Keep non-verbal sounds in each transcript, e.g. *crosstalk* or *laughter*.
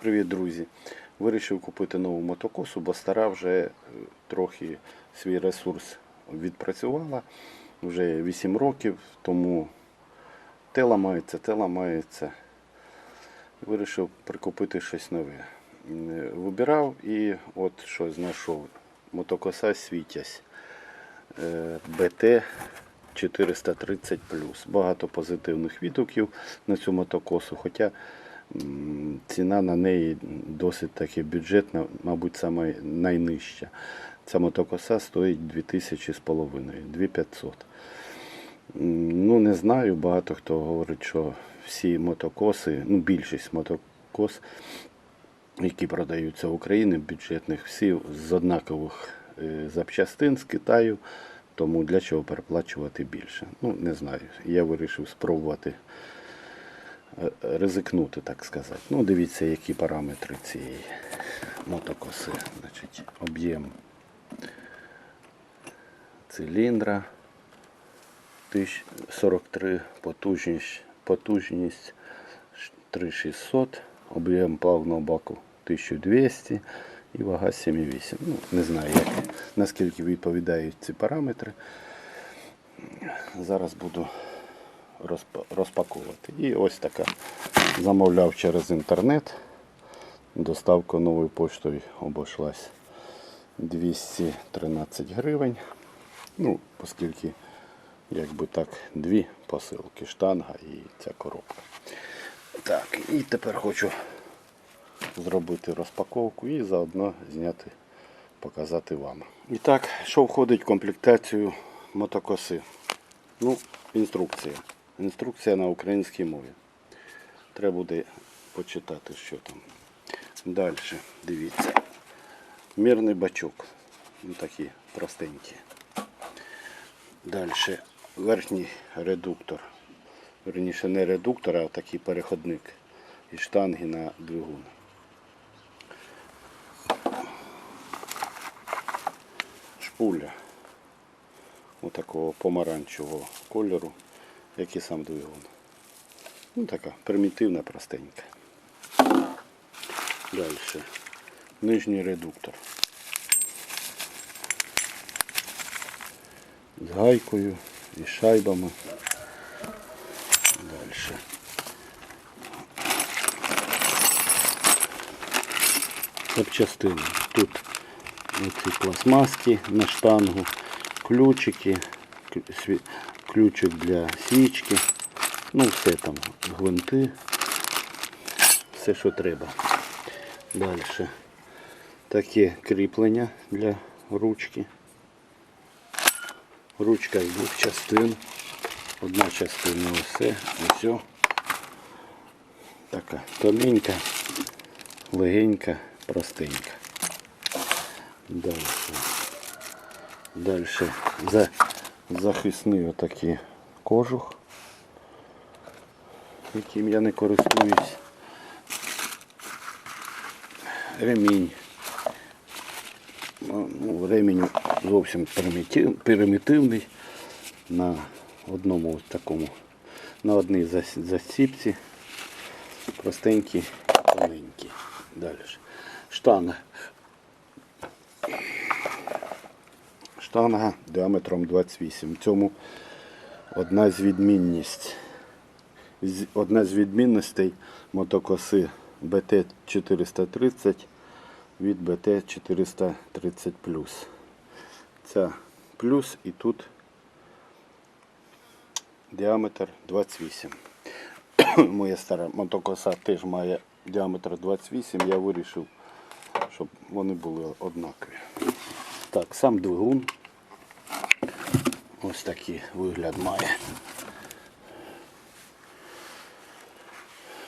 Привіт, друзі! Вирішив купити нову мотокосу, бо стара вже е, трохи свій ресурс відпрацювала. Вже 8 років, тому те ламається, те ламається. Вирішив прикупити щось нове. Вибирав і от що знайшов. Мотокоса Світязь е, БТ 430 Багато позитивних відгуків на цю мотокосу. Хоча ціна на неї досить таки бюджетна, мабуть, саме найнижча. Ця мотокоса стоїть 2000 з половиною, 2500. Ну, не знаю, багато хто говорить, що всі мотокоси, ну більшість мотокос, які продаються в Україні, бюджетних, всі з однакових е, запчастин з Китаю, тому для чого переплачувати більше. Ну, не знаю. Я вирішив спробувати ризикнути, так сказати. Ну, дивіться, які параметри цієї мотокоси. Значить, об'єм циліндра. 43 потужність, потужність 3600, об'єм плавного баку 1200 і вага 7,8. Ну, не знаю, як, наскільки відповідають ці параметри. Зараз буду розпаковувати. І ось така. Замовляв через інтернет. Доставка новою поштою обійшлась 213 гривень. Ну, оскільки якби так, дві посилки, штанга і ця коробка. Так, і тепер хочу зробити розпаковку і заодно зняти, показати вам. І так, що входить в комплектацію мотокоси? Ну, інструкція. Інструкція на українській мові. Треба буде почитати, що там. Далі, дивіться. Мірний бачок. Ну, такі простенькі. Далі верхній редуктор. Верніше не редуктор, а такий переходник і штанги на двигун. Шпуля отакого помаранчевого кольору, як і сам двигун. Ну така примітивна, простенька. Далі. Нижній редуктор. з гайкою і шайбами. Далі. Запчастини. Тут оці пластмаски на штангу, ключики, ключик для свічки. Ну, все там, гвинти, все, що треба. Далі. Таке кріплення для ручки. Ручка з двох частин. Одна частина усе, усе. Така тоненька, легенька, простенька. Далі. Далі за, захисний отакий кожух, яким я не користуюсь. Ремінь. Ну, ремінь зовсім примітив- примітивний на одному ось такому, на одній зас- засіпці. Простенький, тоненький. Далі. Штанга. Штанга діаметром 28. В цьому одна з відмінність. Одна з відмінностей мотокоси BT 430 від BT 430 Ця плюс і тут діаметр 28. *coughs* Моя стара мотокоса теж має діаметр 28. Я вирішив, щоб вони були однакові. Так, сам двигун. Ось такий вигляд має.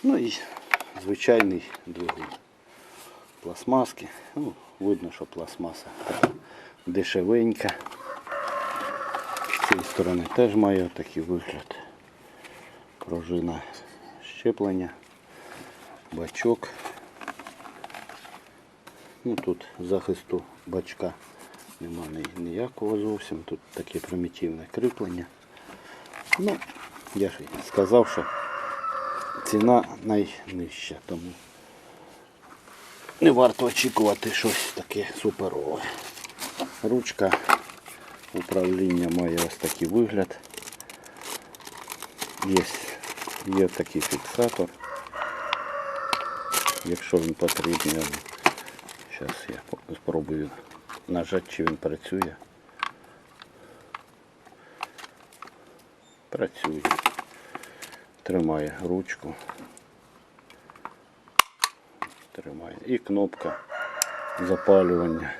Ну і звичайний двигун. Пластмаски. Ну, видно, що пластмаса дешевенька. З цієї сторони теж має такий вигляд. Пружина щеплення, бачок. Ну, тут захисту бачка нема ніякого зовсім. Тут таке примітивне кріплення. Ну, я ж сказав, що ціна найнижча, тому не варто очікувати щось таке суперове. Ручка управління має ось такий вигляд. Є, є такий фіксатор. Якщо він потрібен, зараз я спробую нажати, чи він працює. Працює. Тримає ручку. Тримає. І кнопка запалювання.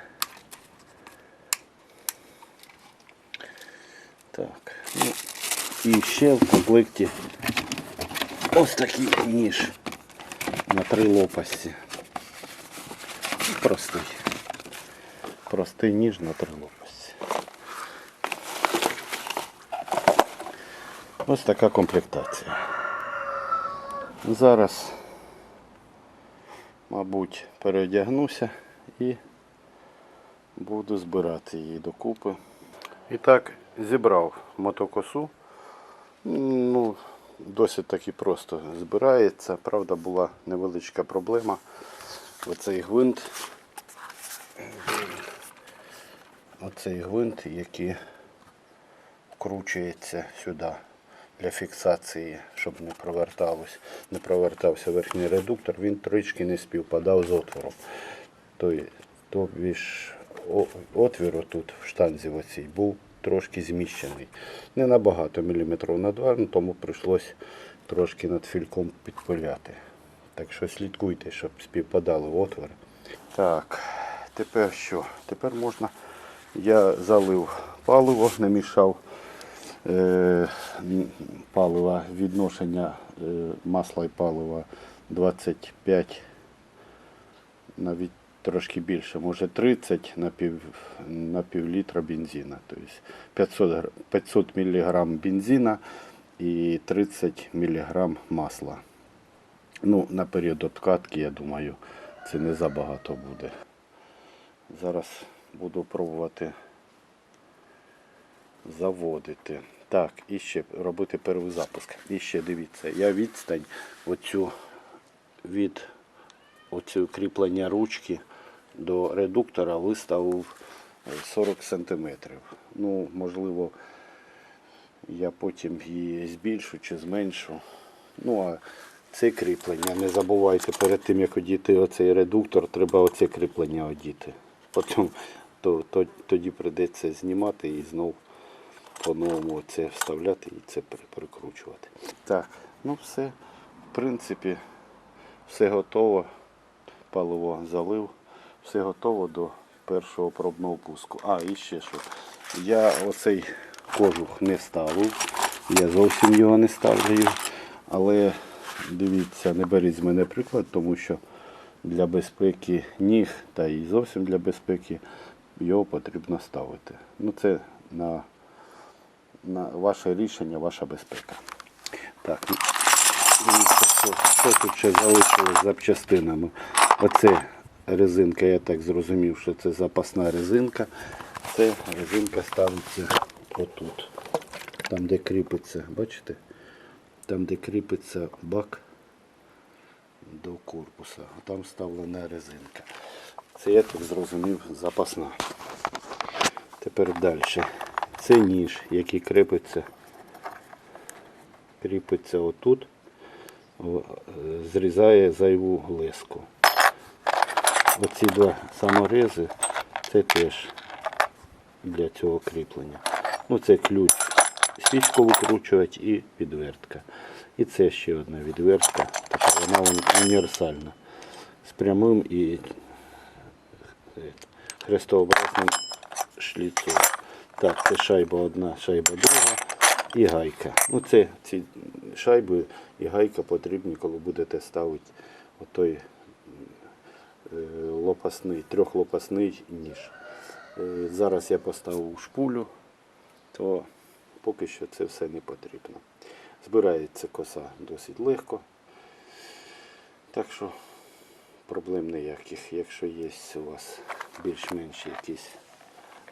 Так. Ну, і ще в комплекті ось такий ніж на три лопасті. Простий. Простий ніж на три. Ось така комплектація. Зараз, мабуть, переодягнуся і буду збирати її докупи. І так, зібрав мотокосу. Ну, досить таки просто збирається. Правда, була невеличка проблема. Оцей гвинт. Оцей гвинт, який вкручується сюди для фіксації, щоб не проверталось, не провертався верхній редуктор, він трички не співпадав з отвором. Ж отвір тут в штанзі оцій був трошки зміщений. Не набагато міліметрів на два, ну, тому прийшлось трошки над фільком підпиляти. Так що слідкуйте, щоб співпадали отвори. Так, тепер що? Тепер можна. Я залив паливо, намішав е, палива, відношення е, масла і палива 25 навіть трошки більше, може 30 на пів, на пів літра бензина. Тобто 500, гр- 500 мг бензина і 30 мг масла. Ну, на період обкатки, я думаю, це не забагато буде. Зараз буду пробувати заводити. Так, і ще робити перший запуск. І ще дивіться, я відстань оцю від оцю кріплення ручки до редуктора виставив е, 40 см. Ну, можливо, я потім її збільшу чи зменшу. Ну, а це кріплення. Не забувайте, перед тим як одіти оцей редуктор, треба оце кріплення одіти. Потім то, то, тоді прийдеться знімати і знов по-новому це вставляти і це прикручувати. Так, ну все. В принципі, все готово. Паливо залив. Все готово до першого пробного пуску. А, і ще що. Я оцей кожух не ставив. Я зовсім його не ставлю. Але дивіться, не беріть з мене приклад, тому що для безпеки ніг та і зовсім для безпеки його потрібно ставити. Ну це на, на ваше рішення, ваша безпека. Так, ну, що, що тут ще залишилось запчастинами. Оце резинка, я так зрозумів, що це запасна резинка. Це резинка ставиться отут. Там, де кріпиться, бачите? Там, де кріпиться бак до корпуса. Там вставлена резинка. Це я так зрозумів запасна. Тепер далі. Це ніж, який кріпиться, кріпиться отут, е, зрізає зайву леску. Оці два саморези це теж для цього кріплення. Ну, це ключ свічку викручувати і відвертка. І це ще одна відвертка, така вона універсальна. З прямим і хрестообразним шліцом. Так, це шайба одна, шайба друга і гайка. Ну це ці шайби і гайка потрібні, коли будете ставити отой е, лопасний, трьохлопасний ніж. Е, Зараз я поставив шпулю, то поки що це все не потрібно. Збирається коса досить легко. Так що проблем ніяких. Якщо є у вас більш-менш якийсь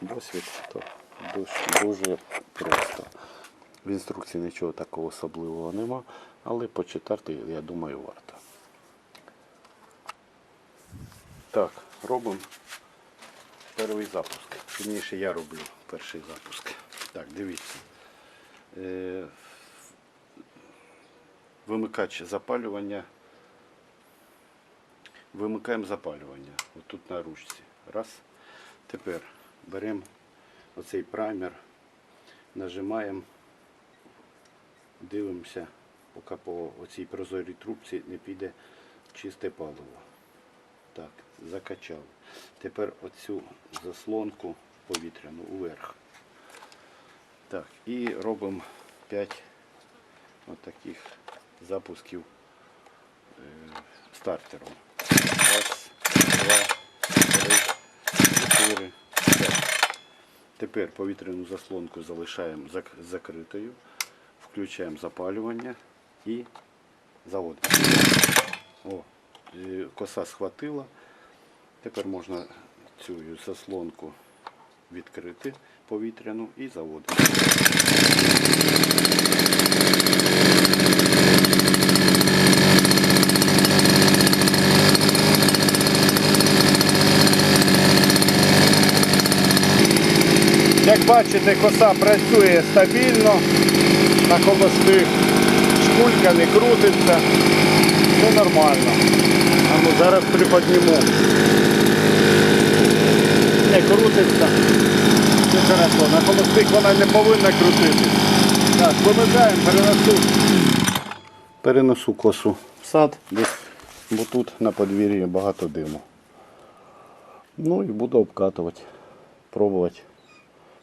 досвід, то дуже, дуже просто. В інструкції нічого такого особливого нема, але почитати, я думаю, варто. Так, робимо перший запуск. Вірніше я роблю перший запуск. Так, дивіться. Е, вимикач запалювання. Вимикаємо запалювання. Отут на ручці. Раз. Тепер беремо оцей праймер, нажимаємо, дивимося, поки по оцій прозорій трубці не піде чисте паливо. Так, закачали. Тепер оцю заслонку повітряну уверх. Так, і робимо 5 отаких запусків е, стартером. Два, три, чотири, п'ять. Тепер повітряну заслонку залишаємо закритою, включаємо запалювання і заводимо. О, коса схватила. Тепер можна цю заслонку відкрити повітряну і заводити. Бачите, коса працює стабільно, на холостих шкулька не крутиться, все нормально. А ну зараз приподніму. Не крутиться. Все хорошо. На холостих вона не повинна крутитись. Так, вимикаємо, переносу. Переносу косу в сад, десь, бо тут на подвір'ї багато диму. Ну і буду обкатувати, пробувати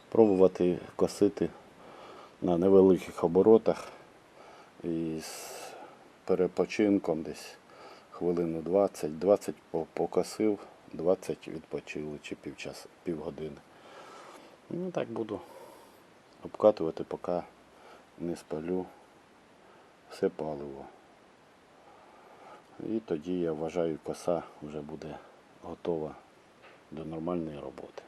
пробувати косити на невеликих оборотах і з перепочинком десь хвилину 20, 20 покосив, 20 відпочили чи півчас, півгодини. Ну так буду обкатувати, поки не спалю все паливо. І тоді я вважаю, коса вже буде готова до нормальної роботи.